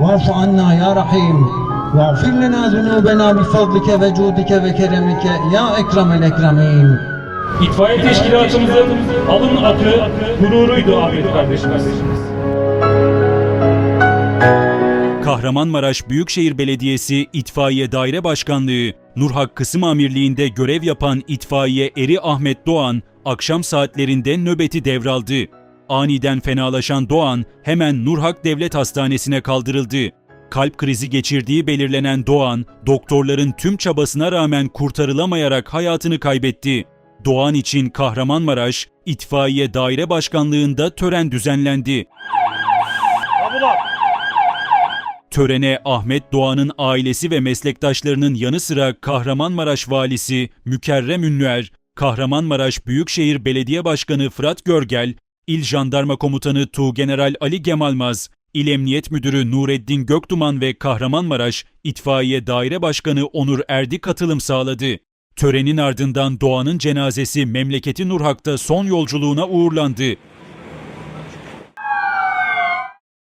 واعف عنا يا رحيم واغفر لنا ذنوبنا بفضلك وجودك وكرمك يا أكرم الأكرمين İtfaiye teşkilatımızın alın akı gururuydu Ahmet kardeşimiz. Kahramanmaraş Büyükşehir Belediyesi İtfaiye Daire Başkanlığı, Nurhak Kısım Amirliği'nde görev yapan itfaiye eri Ahmet Doğan, akşam saatlerinde nöbeti devraldı. Aniden fenalaşan Doğan hemen Nurhak Devlet Hastanesi'ne kaldırıldı. Kalp krizi geçirdiği belirlenen Doğan, doktorların tüm çabasına rağmen kurtarılamayarak hayatını kaybetti. Doğan için Kahramanmaraş İtfaiye Daire Başkanlığı'nda tören düzenlendi. Törene Ahmet Doğan'ın ailesi ve meslektaşlarının yanı sıra Kahramanmaraş Valisi Mükerrem Ünlüer, Kahramanmaraş Büyükşehir Belediye Başkanı Fırat Görgel, İl Jandarma Komutanı Tuğgeneral Ali Gemalmaz, İl Emniyet Müdürü Nureddin Göktuman ve Kahramanmaraş İtfaiye Daire Başkanı Onur Erdi katılım sağladı. Törenin ardından Doğan'ın cenazesi memleketi Nurhak'ta son yolculuğuna uğurlandı.